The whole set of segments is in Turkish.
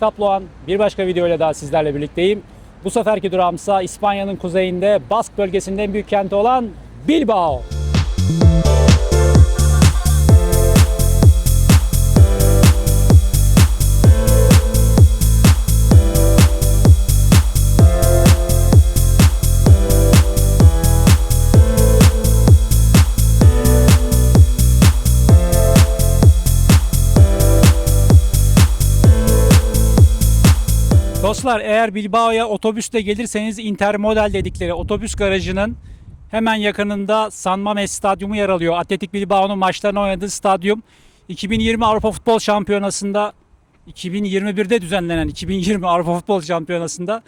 Kaploğan bir başka videoyla daha sizlerle birlikteyim. Bu seferki durağımsa İspanya'nın kuzeyinde Bask bölgesinin en büyük kenti olan Bilbao. Dostlar eğer Bilbao'ya otobüsle gelirseniz Intermodal dedikleri otobüs garajının hemen yakınında San Mamés Stadyumu yer alıyor. Atletik Bilbao'nun maçlarını oynadığı stadyum. 2020 Avrupa Futbol Şampiyonası'nda 2021'de düzenlenen 2020 Avrupa Futbol Şampiyonası'nda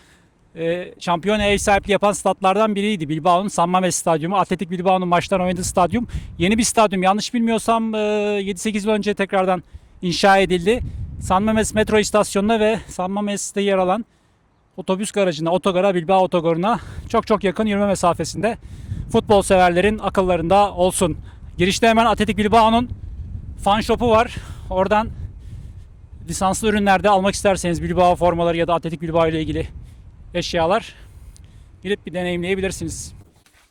e, şampiyona ev sahipliği yapan statlardan biriydi. Bilbao'nun San Mamés Stadyumu. Atletik Bilbao'nun maçlarını oynadığı stadyum. Yeni bir stadyum. Yanlış bilmiyorsam e, 7-8 yıl önce tekrardan inşa edildi. San Mamés metro istasyonuna ve San Mamés'te yer alan otobüs garajına, otogara, Bilbao otogarına çok çok yakın yürüme mesafesinde. Futbol severlerin akıllarında olsun. Girişte hemen Atletik Bilbao'nun fan shop'u var. Oradan lisanslı ürünlerde almak isterseniz Bilbao formaları ya da Atletik Bilbao ile ilgili eşyalar girip bir deneyimleyebilirsiniz.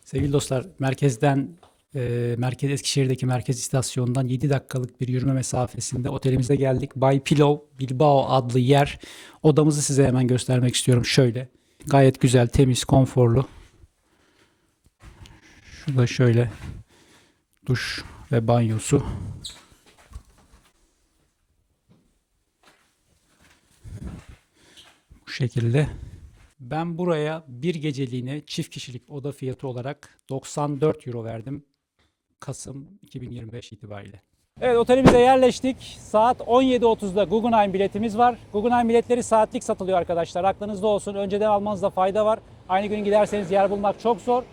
Sevgili dostlar, merkezden e, merkez Eskişehir'deki merkez istasyonundan 7 dakikalık bir yürüme mesafesinde otelimize geldik. Bay Pillow Bilbao adlı yer. Odamızı size hemen göstermek istiyorum. Şöyle. Gayet güzel, temiz, konforlu. Şurada şöyle duş ve banyosu. Bu şekilde. Ben buraya bir geceliğine çift kişilik oda fiyatı olarak 94 euro verdim. Kasım 2025 itibariyle. Evet otelimize yerleştik. Saat 17.30'da Guggenheim biletimiz var. Guggenheim biletleri saatlik satılıyor arkadaşlar. Aklınızda olsun. Önceden almanızda fayda var. Aynı gün giderseniz yer bulmak çok zor.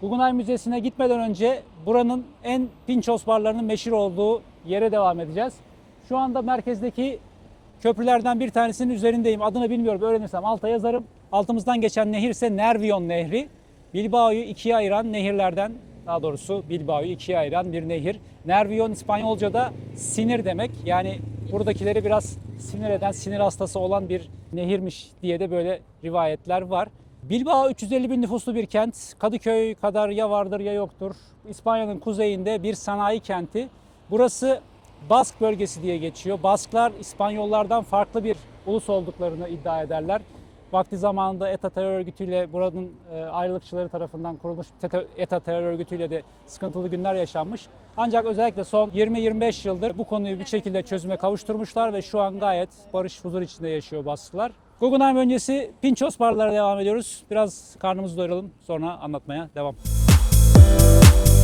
Guggenheim Müzesi'ne gitmeden önce buranın en pinchos barlarının meşhur olduğu yere devam edeceğiz. Şu anda merkezdeki köprülerden bir tanesinin üzerindeyim. Adını bilmiyorum. Öğrenirsem alta yazarım. Altımızdan geçen nehir ise Nervion Nehri. Bilbao'yu ikiye ayıran nehirlerden, daha doğrusu Bilbao'yu ikiye ayıran bir nehir. Nervion İspanyolca'da sinir demek. Yani buradakileri biraz sinir eden, sinir hastası olan bir nehirmiş diye de böyle rivayetler var. Bilbao 350 bin nüfuslu bir kent. Kadıköy kadar ya vardır ya yoktur. İspanya'nın kuzeyinde bir sanayi kenti. Burası Bask bölgesi diye geçiyor. Basklar İspanyollardan farklı bir ulus olduklarını iddia ederler. Vakti zamanında ETA terör örgütüyle buranın e, ayrılıkçıları tarafından kurulmuş ETA terör örgütüyle de sıkıntılı günler yaşanmış. Ancak özellikle son 20-25 yıldır bu konuyu bir şekilde çözüme kavuşturmuşlar ve şu an gayet barış huzur içinde yaşıyor Baskılar. Guggenheim öncesi Pinchos barlara devam ediyoruz. Biraz karnımızı doyuralım sonra anlatmaya devam. Evet,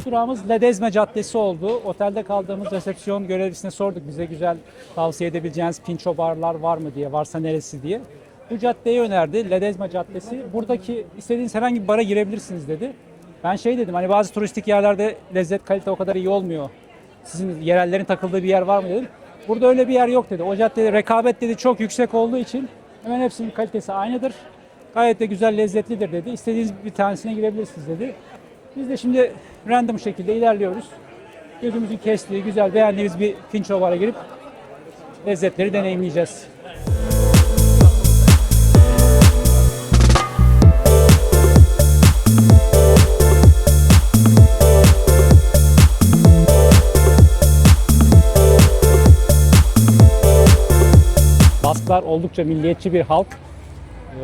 İlk durağımız Ledezme Caddesi oldu. Otelde kaldığımız resepsiyon görevlisine sorduk bize güzel tavsiye edebileceğiniz pinço barlar var mı diye, varsa neresi diye. Bu caddeyi önerdi, Ledezme Caddesi. Buradaki istediğiniz herhangi bir bara girebilirsiniz dedi. Ben şey dedim hani bazı turistik yerlerde lezzet kalite o kadar iyi olmuyor. Sizin yerellerin takıldığı bir yer var mı dedim. Burada öyle bir yer yok dedi. O caddede rekabet dedi çok yüksek olduğu için hemen hepsinin kalitesi aynıdır. Gayet de güzel lezzetlidir dedi. İstediğiniz bir tanesine girebilirsiniz dedi. Biz de şimdi random şekilde ilerliyoruz. Gözümüzün kestiği, güzel beğendiğimiz bir pinço bara girip lezzetleri deneyimleyeceğiz. Basklar oldukça milliyetçi bir halk.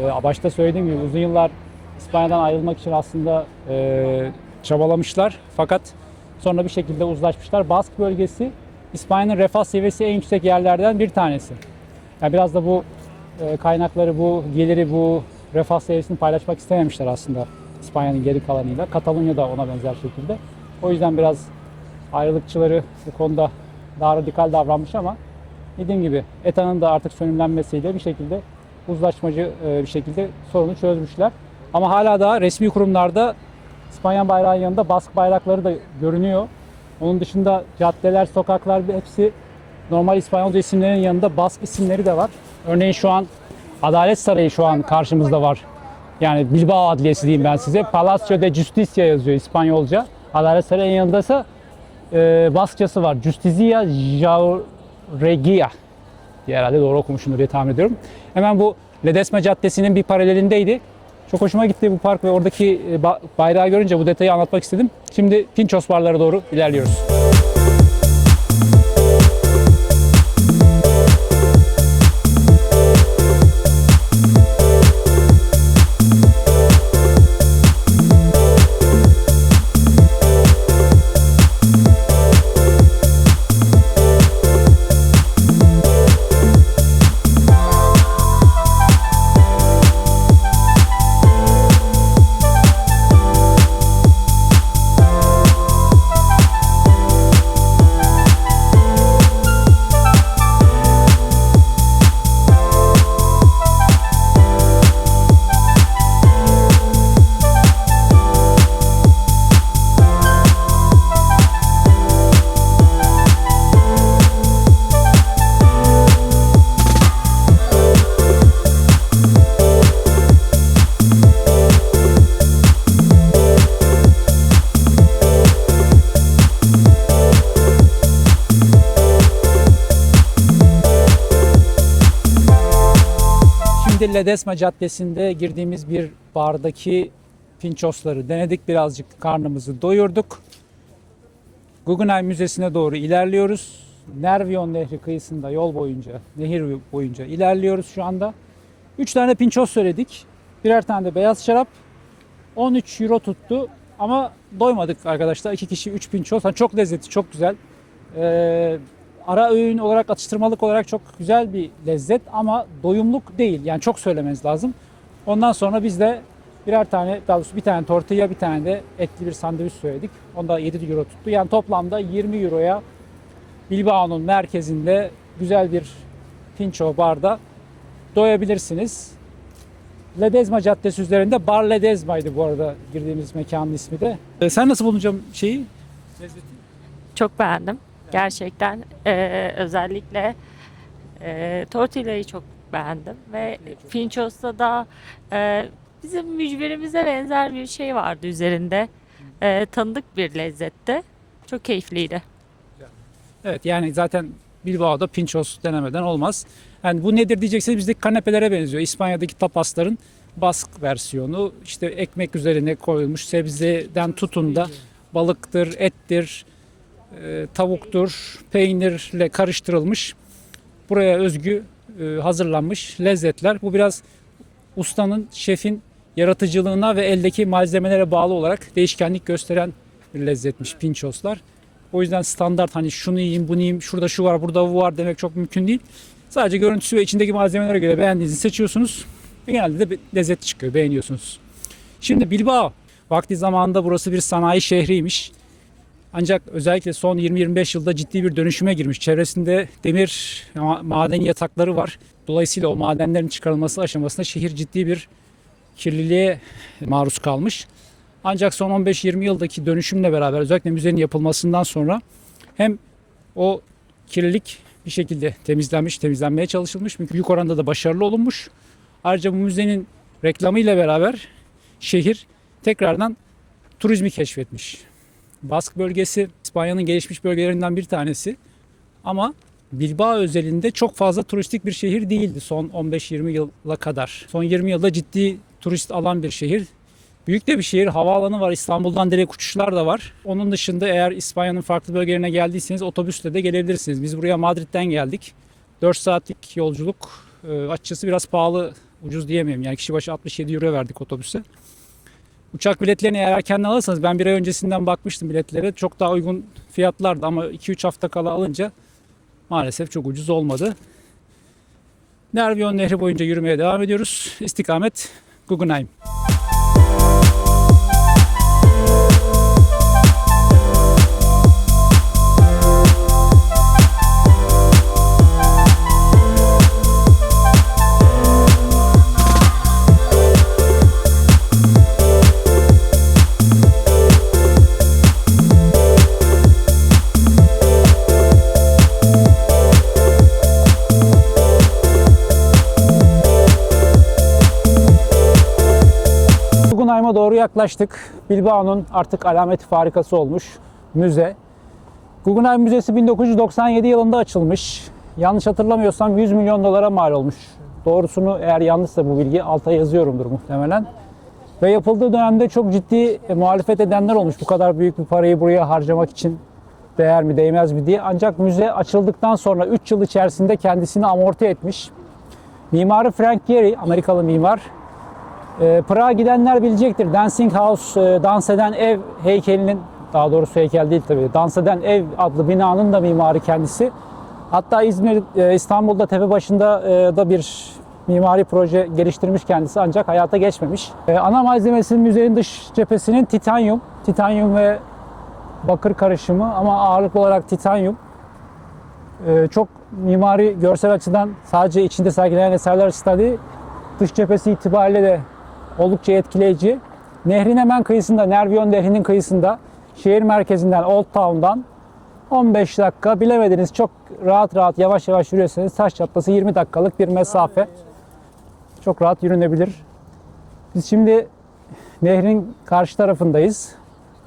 Ee, başta söylediğim gibi uzun yıllar İspanya'dan ayrılmak için aslında e, çabalamışlar. Fakat sonra bir şekilde uzlaşmışlar. Bask bölgesi İspanya'nın refah seviyesi en yüksek yerlerden bir tanesi. Yani biraz da bu e, kaynakları, bu geliri, bu refah seviyesini paylaşmak istememişler aslında İspanya'nın geri kalanıyla. Katalunya da ona benzer şekilde. O yüzden biraz ayrılıkçıları bu konuda daha radikal davranmış ama dediğim gibi ETA'nın da artık sönümlenmesiyle bir şekilde uzlaşmacı e, bir şekilde sorunu çözmüşler. Ama hala da resmi kurumlarda İspanya bayrağının yanında Bask bayrakları da görünüyor. Onun dışında caddeler, sokaklar hepsi normal İspanyolca isimlerin yanında Bask isimleri de var. Örneğin şu an Adalet Sarayı şu an karşımızda var. Yani Bilbao Adliyesi diyeyim ben size. Palacio de Justicia yazıyor İspanyolca. Adalet Sarayı'nın yanında ise e, Baskçası var. Justicia Jauregia diye herhalde doğru okumuşumdur diye tahmin ediyorum. Hemen bu Ledesma Caddesi'nin bir paralelindeydi. Çok hoşuma gitti bu park ve oradaki e, ba- bayrağı görünce bu detayı anlatmak istedim. Şimdi Pinchos barlara doğru ilerliyoruz. Ledesma Caddesi'nde girdiğimiz bir bardaki pinçosları denedik. Birazcık karnımızı doyurduk. Guggenheim Müzesi'ne doğru ilerliyoruz. Nervion Nehri kıyısında yol boyunca, nehir boyunca ilerliyoruz şu anda. 3 tane pinços söyledik. Birer tane de beyaz şarap. 13 euro tuttu ama doymadık arkadaşlar. 2 kişi 3 pinços. Ha, çok lezzetli, çok güzel. Ee, ara öğün olarak atıştırmalık olarak çok güzel bir lezzet ama doyumluk değil. Yani çok söylemeniz lazım. Ondan sonra biz de birer tane, daha doğrusu bir tane tortilla bir tane de etli bir sandviç söyledik. Onda 7 euro tuttu. Yani toplamda 20 euroya Bilbao'nun merkezinde güzel bir pinço barda doyabilirsiniz. Ledesma Caddesi üzerinde Bar Ledesma'ydı bu arada girdiğimiz mekanın ismi de. Ee, sen nasıl bulunacağım şeyi? Lezzeti? Çok beğendim. Gerçekten Ee, özellikle e, tortilla'yı çok beğendim ve Pinchos'ta da e, bizim mücverimize benzer bir şey vardı üzerinde. E, tanıdık bir lezzette. Çok keyifliydi. Evet yani zaten Bilbao'da pinchos denemeden olmaz. Yani bu nedir diyecekseniz bizdeki kanepelere benziyor. İspanya'daki tapasların bask versiyonu. İşte ekmek üzerine koyulmuş sebzeden tutun da balıktır, ettir, e, tavuktur, peynirle karıştırılmış. Buraya özgü e, hazırlanmış lezzetler. Bu biraz ustanın, şefin yaratıcılığına ve eldeki malzemelere bağlı olarak değişkenlik gösteren bir lezzetmiş pinchoslar. O yüzden standart hani şunu yiyeyim, bunu yiyeyim, şurada şu var, burada bu var demek çok mümkün değil. Sadece görüntüsü ve içindeki malzemelere göre beğendiğinizi seçiyorsunuz. Ve genelde de bir lezzetli çıkıyor, beğeniyorsunuz. Şimdi Bilbao. Vakti zamanında burası bir sanayi şehriymiş. Ancak özellikle son 20-25 yılda ciddi bir dönüşüme girmiş. Çevresinde demir ma- maden yatakları var. Dolayısıyla o madenlerin çıkarılması aşamasında şehir ciddi bir kirliliğe maruz kalmış. Ancak son 15-20 yıldaki dönüşümle beraber özellikle müzenin yapılmasından sonra hem o kirlilik bir şekilde temizlenmiş, temizlenmeye çalışılmış. Büyük oranda da başarılı olunmuş. Ayrıca bu müzenin reklamıyla beraber şehir tekrardan turizmi keşfetmiş. Bask bölgesi İspanya'nın gelişmiş bölgelerinden bir tanesi. Ama Bilbao özelinde çok fazla turistik bir şehir değildi son 15-20 yıla kadar. Son 20 yılda ciddi turist alan bir şehir. Büyük de bir şehir. Havaalanı var. İstanbul'dan direkt uçuşlar da var. Onun dışında eğer İspanya'nın farklı bölgelerine geldiyseniz otobüsle de gelebilirsiniz. Biz buraya Madrid'den geldik. 4 saatlik yolculuk. Ee, açıkçası biraz pahalı, ucuz diyemeyim. Yani kişi başı 67 euro verdik otobüse. Uçak biletlerini eğer erkenden alırsanız ben bir ay öncesinden bakmıştım biletlere. Çok daha uygun fiyatlardı ama 2-3 hafta kala alınca maalesef çok ucuz olmadı. Nervion Nehri boyunca yürümeye devam ediyoruz. İstikamet Guggenheim. Yaklaştık. Bilbao'nun artık alameti farikası olmuş müze. Guggenheim Müzesi 1997 yılında açılmış. Yanlış hatırlamıyorsam 100 milyon dolara mal olmuş. Doğrusunu eğer yanlışsa bu bilgi alta yazıyorumdur muhtemelen. Ve yapıldığı dönemde çok ciddi e, muhalefet edenler olmuş. Bu kadar büyük bir parayı buraya harcamak için değer mi değmez mi diye. Ancak müze açıldıktan sonra 3 yıl içerisinde kendisini amorti etmiş. Mimarı Frank Gehry, Amerikalı mimar. E, Prag'a gidenler bilecektir. Dancing House, e, dans eden ev heykelinin, daha doğrusu heykel değil tabii, dans eden ev adlı binanın da mimarı kendisi. Hatta İzmir, e, İstanbul'da Tepebaşı'nda e, da bir mimari proje geliştirmiş kendisi ancak hayata geçmemiş. E, ana malzemesi müzenin dış cephesinin titanyum. Titanyum ve bakır karışımı ama ağırlıklı olarak titanyum. E, çok mimari görsel açıdan sadece içinde sergilenen eserler açısından değil, dış cephesi itibariyle de oldukça etkileyici. Nehrin hemen kıyısında, Nervion Nehri'nin kıyısında, şehir merkezinden, Old Town'dan 15 dakika bilemediniz çok rahat rahat yavaş yavaş yürüyorsanız taş çatlası 20 dakikalık bir mesafe. Çok rahat yürünebilir. Biz şimdi nehrin karşı tarafındayız.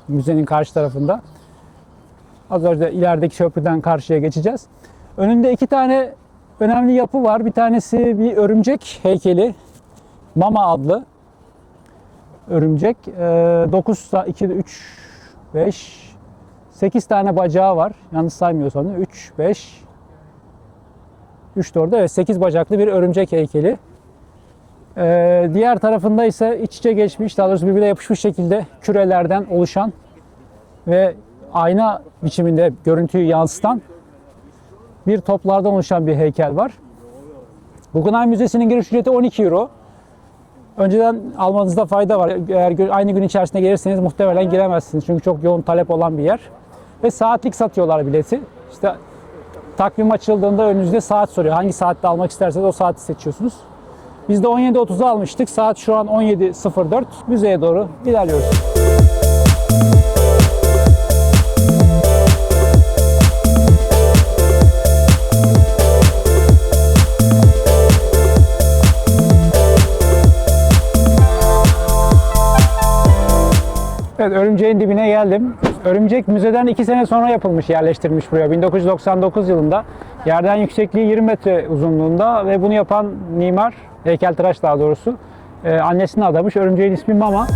Müzenin karşı tarafında. Az önce ilerideki köprüden karşıya geçeceğiz. Önünde iki tane önemli yapı var. Bir tanesi bir örümcek heykeli. Mama adlı örümcek. 9, 2, 3, 5, 8 tane bacağı var. Yanlış saymıyorsam 3, 5, 3 de orada. Evet 8 bacaklı bir örümcek heykeli. Ee, diğer tarafında ise iç içe geçmiş, daha doğrusu birbirine yapışmış şekilde kürelerden oluşan ve ayna biçiminde görüntüyü yansıtan bir toplardan oluşan bir heykel var. Guggenheim Müzesi'nin giriş ücreti 12 euro. Önceden almanızda fayda var. Eğer aynı gün içerisinde gelirseniz muhtemelen giremezsiniz. Çünkü çok yoğun talep olan bir yer. Ve saatlik satıyorlar bileti. İşte takvim açıldığında önünüzde saat soruyor. Hangi saatte almak isterseniz o saati seçiyorsunuz. Biz de 17.30'a almıştık. Saat şu an 17.04. Müzeye doğru ilerliyoruz. Evet, örümceğin dibine geldim. Örümcek müzeden 2 sene sonra yapılmış, yerleştirilmiş buraya. 1999 yılında. Yerden yüksekliği 20 metre uzunluğunda ve bunu yapan mimar, heykeltıraş daha doğrusu, e, annesine adamış. Örümceğin ismi Mama.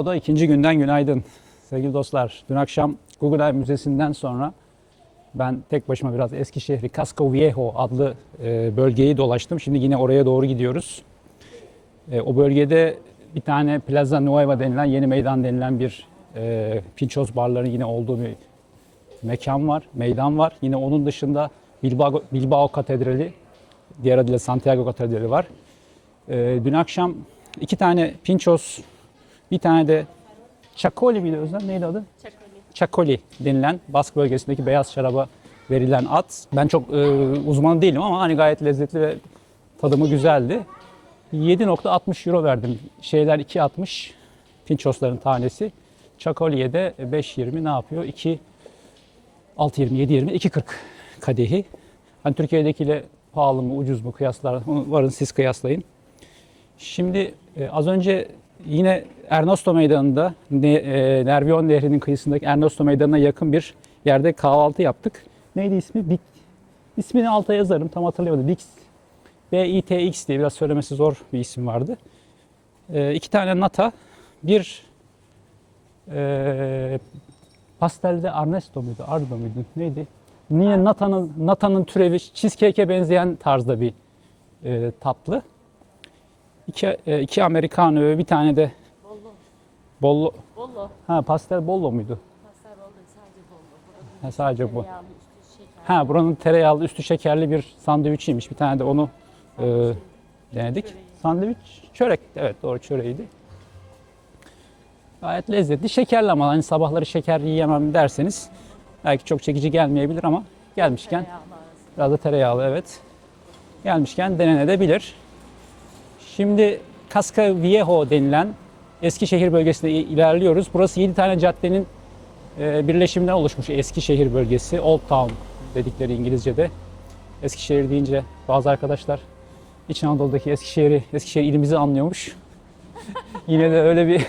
Bilbao'da ikinci günden günaydın. Sevgili dostlar, dün akşam Guggenheim Müzesi'nden sonra ben tek başıma biraz Eskişehir'i Casco Viejo adlı e, bölgeyi dolaştım. Şimdi yine oraya doğru gidiyoruz. E, o bölgede bir tane Plaza Nueva denilen, yeni meydan denilen bir e, Pinchos barların yine olduğu bir mekan var, meydan var. Yine onun dışında Bilbao, Bilbao Katedrali, diğer adıyla Santiago Katedrali var. E, dün akşam iki tane Pinchos, bir tane de Chacoli miydi Özlem? Neydi adı? Chacoli denilen Bask bölgesindeki beyaz şaraba verilen at. Ben çok e, uzman değilim ama hani gayet lezzetli ve tadımı güzeldi. 7.60 euro verdim. Şeyler 2.60 pinçosların tanesi. Chacoli'ye de 5.20 ne yapıyor? 2 6.20, 7.20, 2.40 kadehi. Hani Türkiye'dekiyle pahalı mı ucuz mu kıyaslar varın siz kıyaslayın. Şimdi e, az önce yine Ernesto Meydanı'nda e, Nervion Nehri'nin kıyısındaki Ernesto Meydanı'na yakın bir yerde kahvaltı yaptık. Neydi ismi? Big, ismini alta yazarım tam hatırlayamadım. Bix, B-I-T-X diye biraz söylemesi zor bir isim vardı. E, iki tane nata, bir e, pastelde Ernesto muydu, Ardo muydu, neydi? Yine nata'nın nata'nın türevi cheesecake'e benzeyen tarzda bir e, tatlı. İki, e, iki americano ve bir tane de Bollo. bollo. Bollo. Ha pastel bollo muydu? Pastel bollo sadece bollo. Ha, sadece bu. Tereyağlı üstü şeker. Ha buranın tereyağlı üstü şekerli bir sandviçiymiş. Bir tane de onu e, denedik. Çöreği. Sandviç çörek. Evet doğru çöreğiydi. Gayet lezzetli. Şekerli ama hani sabahları şeker yiyemem derseniz belki çok çekici gelmeyebilir ama gelmişken. Biraz da tereyağlı evet. Gelmişken denenebilir. Şimdi Casca Viejo denilen Eskişehir bölgesine ilerliyoruz. Burası 7 tane caddenin e, birleşiminden oluşmuş Eskişehir bölgesi. Old Town dedikleri İngilizce'de. Eskişehir deyince bazı arkadaşlar İç Anadolu'daki Eskişehir'i, Eskişehir ilimizi anlıyormuş. Yine de öyle bir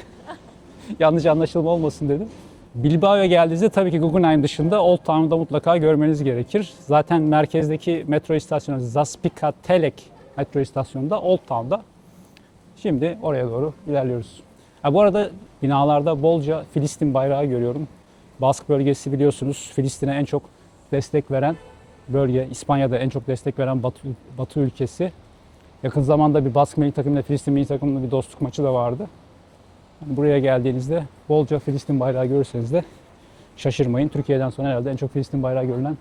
yanlış anlaşılma olmasın dedim. Bilbao'ya geldiğinizde tabii ki Guggenheim dışında Old Town'da mutlaka görmeniz gerekir. Zaten merkezdeki metro istasyonu Zaspika Telek metro istasyonunda Old Town'da. Şimdi oraya doğru ilerliyoruz. Ha, bu arada binalarda bolca Filistin bayrağı görüyorum. Bask bölgesi biliyorsunuz Filistin'e en çok destek veren bölge. İspanya'da en çok destek veren Batı, Batı ülkesi. Yakın zamanda bir Bask milli takımıyla Filistin milli takımının bir dostluk maçı da vardı. Yani buraya geldiğinizde bolca Filistin bayrağı görürseniz de şaşırmayın. Türkiye'den sonra herhalde en çok Filistin bayrağı görülen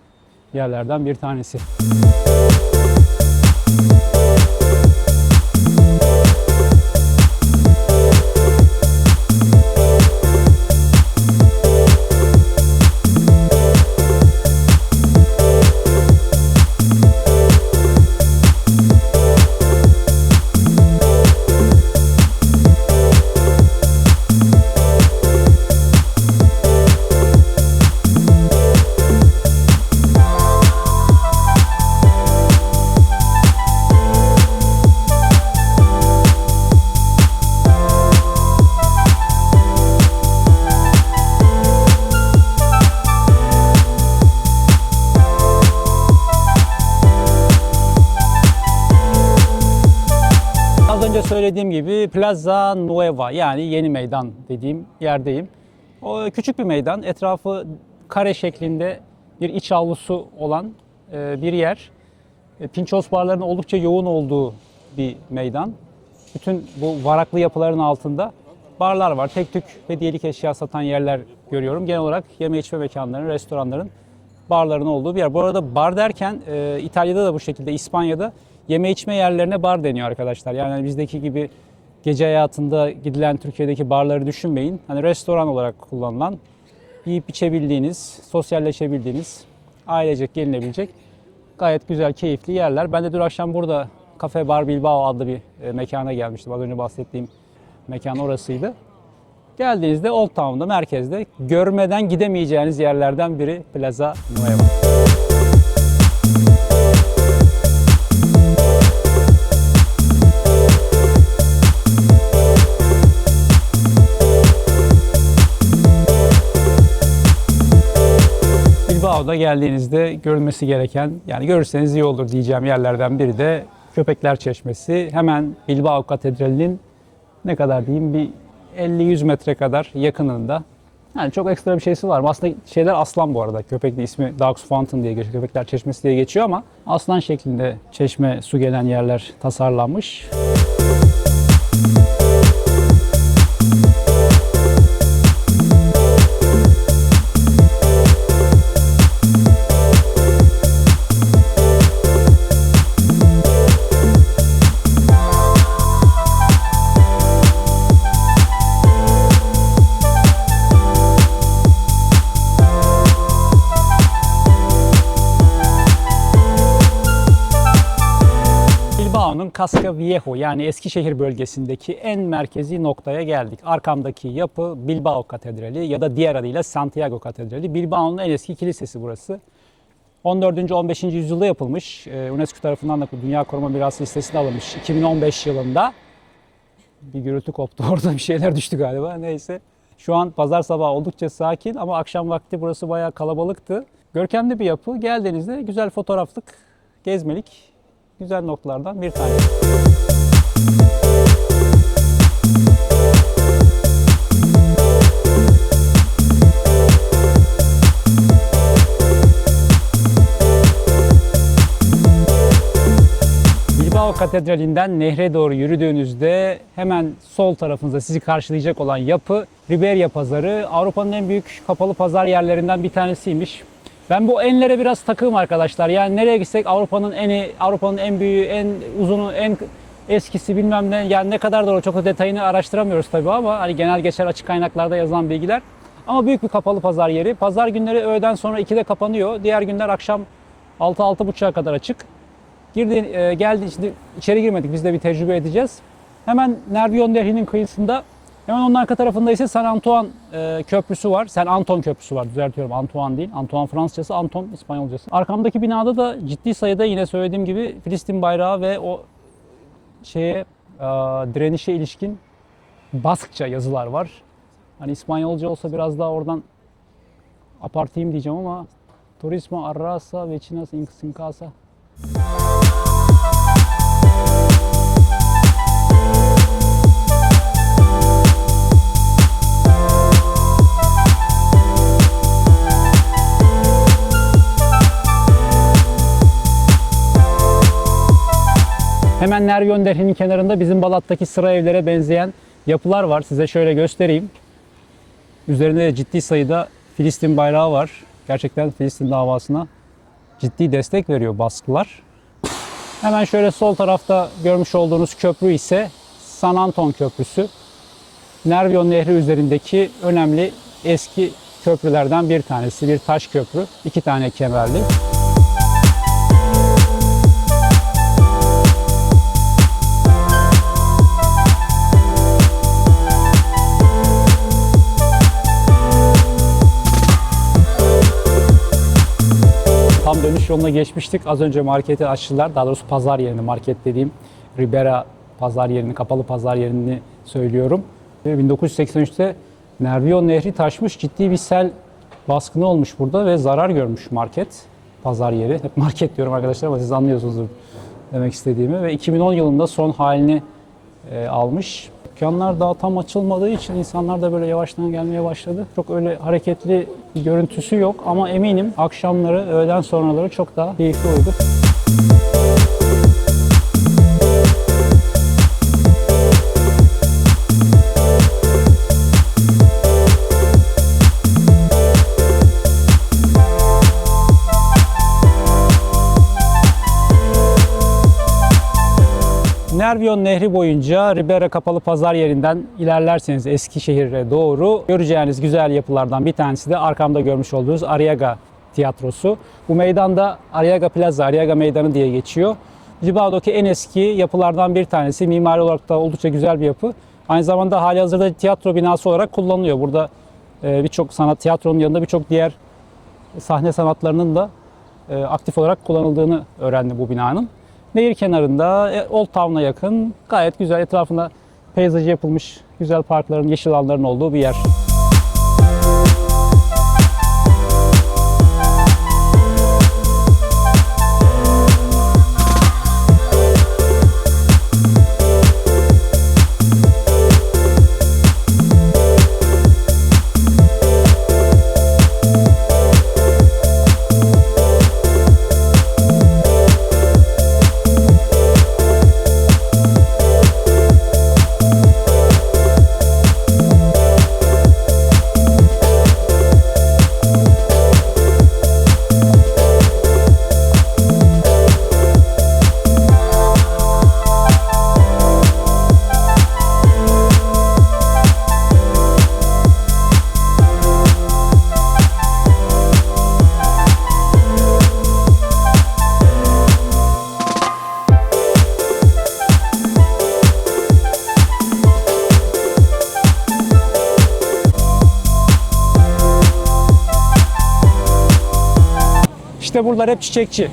yerlerden bir tanesi. Az gibi Plaza Nueva yani yeni meydan dediğim yerdeyim. O küçük bir meydan. Etrafı kare şeklinde bir iç avlusu olan e, bir yer. E, Pinchos barlarının oldukça yoğun olduğu bir meydan. Bütün bu varaklı yapıların altında barlar var. Tek tük hediyelik eşya satan yerler görüyorum. Genel olarak yeme içme mekanların, restoranların barların olduğu bir yer. Bu arada bar derken e, İtalya'da da bu şekilde, İspanya'da yeme içme yerlerine bar deniyor arkadaşlar. Yani hani bizdeki gibi gece hayatında gidilen Türkiye'deki barları düşünmeyin. Hani restoran olarak kullanılan, yiyip içebildiğiniz, sosyalleşebildiğiniz, ailecek gelinebilecek gayet güzel, keyifli yerler. Ben de dün akşam burada Cafe Bar Bilbao adlı bir e, mekana gelmiştim. Az önce bahsettiğim mekan orasıydı. Geldiğinizde Old Town'da, merkezde görmeden gidemeyeceğiniz yerlerden biri Plaza Nueva. Bilbao'da geldiğinizde görülmesi gereken, yani görürseniz iyi olur diyeceğim yerlerden biri de Köpekler Çeşmesi. Hemen Bilbao Katedrali'nin ne kadar diyeyim bir 50-100 metre kadar yakınında. Yani çok ekstra bir şeysi var? Aslında şeyler aslan bu arada. Köpekli ismi Dogs Fountain diye geçiyor. Köpekler Çeşmesi diye geçiyor ama aslan şeklinde çeşme su gelen yerler tasarlanmış. Bilbao'nun Casca Viejo yani Eskişehir bölgesindeki en merkezi noktaya geldik. Arkamdaki yapı Bilbao Katedrali ya da diğer adıyla Santiago Katedrali. Bilbao'nun en eski kilisesi burası. 14. 15. yüzyılda yapılmış. Ee, UNESCO tarafından da Dünya Koruma Mirası listesine alınmış 2015 yılında. Bir gürültü koptu orada bir şeyler düştü galiba neyse. Şu an pazar sabahı oldukça sakin ama akşam vakti burası bayağı kalabalıktı. Görkemli bir yapı. Geldiğinizde güzel fotoğraflık, gezmelik güzel noktalardan bir tanesi. Bilbao Katedrali'nden nehre doğru yürüdüğünüzde hemen sol tarafınızda sizi karşılayacak olan yapı Riberia Pazarı. Avrupa'nın en büyük kapalı pazar yerlerinden bir tanesiymiş. Ben bu enlere biraz takığım arkadaşlar. Yani nereye gitsek Avrupa'nın eni, Avrupa'nın en büyüğü, en uzunu, en eskisi bilmem ne. Yani ne kadar doğru çok detayını araştıramıyoruz tabii ama hani genel geçer açık kaynaklarda yazılan bilgiler. Ama büyük bir kapalı pazar yeri. Pazar günleri öğleden sonra 2'de kapanıyor. Diğer günler akşam 6-6.30'a kadar açık. Girdi, e, geldi içeri girmedik. Biz de bir tecrübe edeceğiz. Hemen Nervion Nehri'nin kıyısında hemen onun arka tarafında ise San Antoine e, Köprüsü var. San Anton Köprüsü var. Düzeltiyorum. Antoine değil. Antoine Fransızcası, Anton İspanyolcası. Arkamdaki binada da ciddi sayıda yine söylediğim gibi Filistin bayrağı ve o şeye e, direnişe ilişkin Baskça yazılar var. Hani İspanyolca olsa biraz daha oradan apartayım diyeceğim ama Turismo Arrasa Vecinas in Casa Hemen Nervion Nehri'nin kenarında bizim Balat'taki sıra evlere benzeyen yapılar var. Size şöyle göstereyim. Üzerinde de ciddi sayıda Filistin bayrağı var. Gerçekten Filistin davasına ciddi destek veriyor baskılar. Hemen şöyle sol tarafta görmüş olduğunuz köprü ise San Anton Köprüsü. Nervion Nehri üzerindeki önemli eski köprülerden bir tanesi. Bir taş köprü. iki tane kemerli. Dönüş yoluna geçmiştik. Az önce marketi açtılar. Daha doğrusu pazar yerini, market dediğim Ribera pazar yerini, kapalı pazar yerini söylüyorum. Ve 1983'te Nervion Nehri taşmış. Ciddi bir sel baskını olmuş burada ve zarar görmüş market, pazar yeri. Hep market diyorum arkadaşlar ama siz anlıyorsunuz demek istediğimi. Ve 2010 yılında son halini e, almış. Dükkanlar daha tam açılmadığı için insanlar da böyle yavaştan gelmeye başladı. Çok öyle hareketli bir görüntüsü yok ama eminim akşamları, öğleden sonraları çok daha keyifli olur. Nervion Nehri boyunca Ribera Kapalı Pazar yerinden ilerlerseniz Eskişehir'e doğru göreceğiniz güzel yapılardan bir tanesi de arkamda görmüş olduğunuz Ariaga Tiyatrosu. Bu meydanda Ariaga Plaza, Ariaga Meydanı diye geçiyor. Cibao'daki en eski yapılardan bir tanesi. Mimari olarak da oldukça güzel bir yapı. Aynı zamanda hali hazırda tiyatro binası olarak kullanılıyor. Burada e, birçok sanat, tiyatronun yanında birçok diğer sahne sanatlarının da e, aktif olarak kullanıldığını öğrendim bu binanın. Nehir kenarında, e, Old Town'a yakın, gayet güzel etrafında peyzajı yapılmış güzel parkların, yeşil alanların olduğu bir yer. Buralar hep çiçekçi.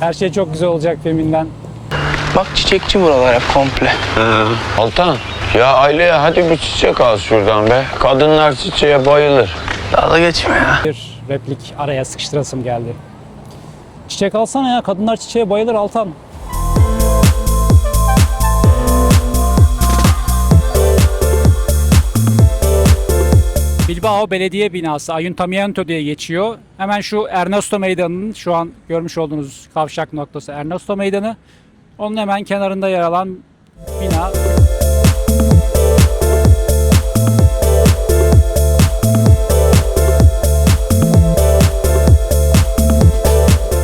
Her şey çok güzel olacak Femin'den. Bak çiçekçi buralar hep komple. Altan, ya aileye hadi bir çiçek al şuradan be. Kadınlar çiçeğe bayılır. Daha da geçme ya. Bir replik araya sıkıştırasım geldi. Çiçek alsana ya. Kadınlar çiçeğe bayılır Altan. Bilbao Belediye Binası Ayuntamiento diye geçiyor. Hemen şu Ernesto Meydanı'nın şu an görmüş olduğunuz kavşak noktası Ernesto Meydanı. Onun hemen kenarında yer alan bina.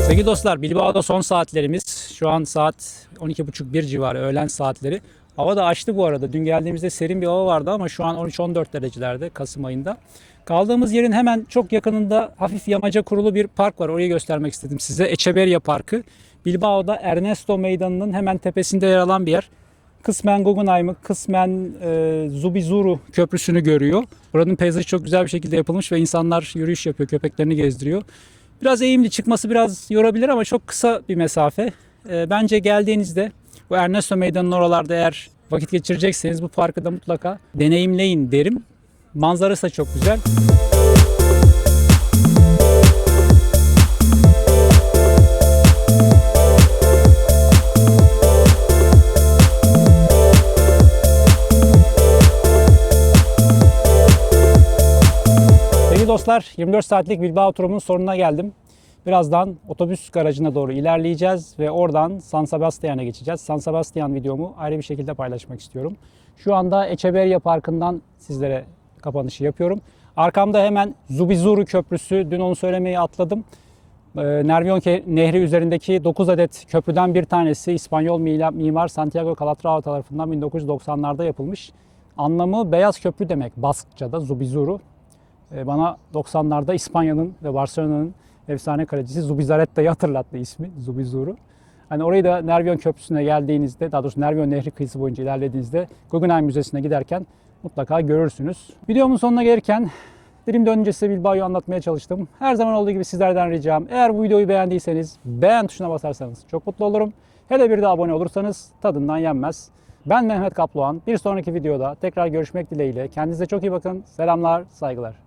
Sevgili dostlar Bilbao'da son saatlerimiz. Şu an saat 12.30-1 civarı öğlen saatleri. Hava da açtı bu arada. Dün geldiğimizde serin bir hava vardı ama şu an 13-14 derecelerde Kasım ayında. Kaldığımız yerin hemen çok yakınında hafif yamaca kurulu bir park var. Orayı göstermek istedim size. Echeverria Parkı. Bilbao'da Ernesto Meydanı'nın hemen tepesinde yer alan bir yer. Kısmen Guggenheim'ı, kısmen e, Zubizuru Köprüsü'nü görüyor. Buranın peyzajı çok güzel bir şekilde yapılmış ve insanlar yürüyüş yapıyor, köpeklerini gezdiriyor. Biraz eğimli çıkması biraz yorabilir ama çok kısa bir mesafe. E, bence geldiğinizde bu Ernesto Meydanı'nın oralarda eğer vakit geçirecekseniz bu parkı da mutlaka deneyimleyin derim. Manzarası da çok güzel. Sevgili dostlar 24 saatlik Bilbao turumun sonuna geldim. Birazdan otobüs garajına doğru ilerleyeceğiz ve oradan San Sebastian'a geçeceğiz. San Sebastian videomu ayrı bir şekilde paylaşmak istiyorum. Şu anda Echeverria Parkı'ndan sizlere kapanışı yapıyorum. Arkamda hemen Zubizuru Köprüsü. Dün onu söylemeyi atladım. Ee, Nervion Nehri üzerindeki 9 adet köprüden bir tanesi İspanyol mimar Santiago Calatrava tarafından 1990'larda yapılmış. Anlamı beyaz köprü demek Baskça'da Zubizuru. Ee, Bana 90'larda İspanya'nın ve Barcelona'nın efsane kalecisi Zubizaretta'yı hatırlattı ismi Zubizuru. Hani orayı da Nervion Köprüsü'ne geldiğinizde, daha doğrusu Nervion Nehri kıyısı boyunca ilerlediğinizde Guggenheim Müzesi'ne giderken mutlaka görürsünüz. Videomun sonuna gelirken dilim dönünce size Bilbao'yu anlatmaya çalıştım. Her zaman olduğu gibi sizlerden ricam eğer bu videoyu beğendiyseniz beğen tuşuna basarsanız çok mutlu olurum. Hele bir de abone olursanız tadından yenmez. Ben Mehmet Kaplıhan. Bir sonraki videoda tekrar görüşmek dileğiyle. Kendinize çok iyi bakın. Selamlar, saygılar.